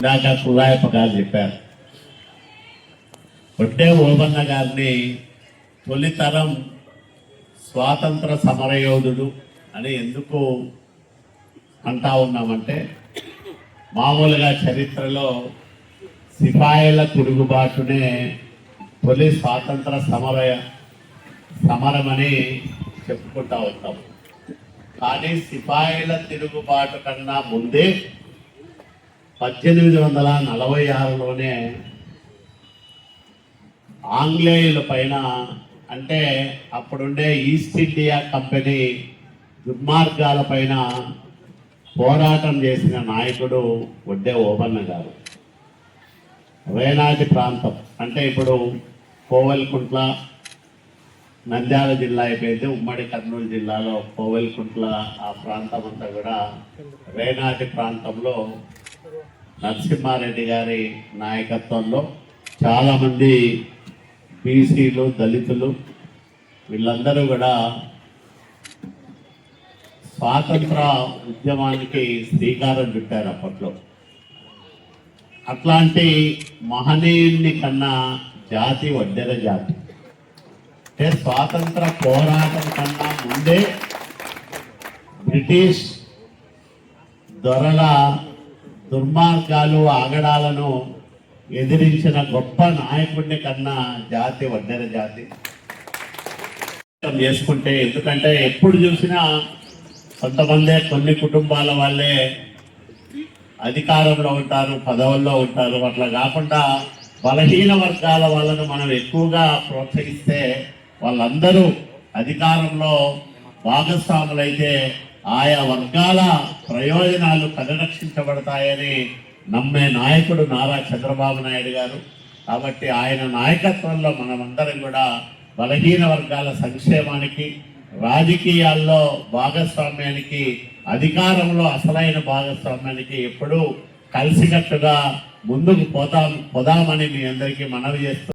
ఇందాక కులాయప్ప గారు చెప్పారు. ఒట్టే ఓబన్న గారిని తొలితరం స్వాతంత్ర సమరయోధుడు అని ఎందుకు అంటా ఉన్నామంటే మామూలుగా చరిత్రలో సిపాయిల తిరుగుబాటునే తొలి స్వాతంత్ర సమర సమరమని చెప్పుకుంటా ఉంటాం. కానీ సిపాయిల తిరుగుబాటు కన్నా ముందే పద్దెనిమిది వందల నలభై ఆరులోనే ఆంగ్లేయుల పైన అంటే అప్పుడుండే ఈస్ట్ ఇండియా కంపెనీ దుర్మార్గాల పైన పోరాటం చేసిన నాయకుడు వడ్డే ఓబన్న గారు. వేనాటి ప్రాంతం. అంటే ఇప్పుడు కోవెల్కుంట్ల నంద్యాల జిల్లా అయిపోయింది. ఉమ్మడి కర్నూలు జిల్లాలో కోవెల్కుంట్ల ఆ ప్రాంతం అంతా కూడా వేనాటి ప్రాంతంలో నరసింహారెడ్డి గారి నాయకత్వంలో చాలామంది బీసీలు దళితులు వీళ్ళందరూ కూడా స్వాతంత్ర ఉద్యమానికి శ్రీకారం చుట్టారు అప్పట్లో. అట్లాంటి మహనీయుని కన్నా జాతి వడ్డెర జాతి. అంటే స్వాతంత్ర పోరాటం కన్నా ముందే బ్రిటిష్ దొరల దుర్మార్గాలు ఆగడాలను ఎదిరించిన గొప్ప నాయకుడిని కన్నా జాతి వడ్డెర జాతి. చేసుకుంటే ఎందుకంటే ఎప్పుడు చూసినా కొంతమందే కొన్ని కుటుంబాల వాళ్ళే అధికారంలో ఉంటారు పదవుల్లో ఉంటారు. అట్లా కాకుండా బలహీన వర్గాల వాళ్ళను మనం ఎక్కువగా ప్రోత్సహిస్తే వాళ్ళందరూ అధికారంలో భాగస్వాములైతే ఆయా వర్గాల ప్రయోజనాలు పరిరక్షించబడతాయని నమ్మే నాయకుడు నారా చంద్రబాబు నాయుడు గారు. కాబట్టి ఆయన నాయకత్వంలో మనమందరం కూడా బలహీన వర్గాల సంక్షేమానికి రాజకీయాల్లో భాగస్వామ్యానికి అధికారంలో అసలైన భాగస్వామ్యానికి ఎప్పుడూ కలిసికట్టుగా ముందుకు పోతాం పోదామని మీ అందరికీ మనవి చేస్తూ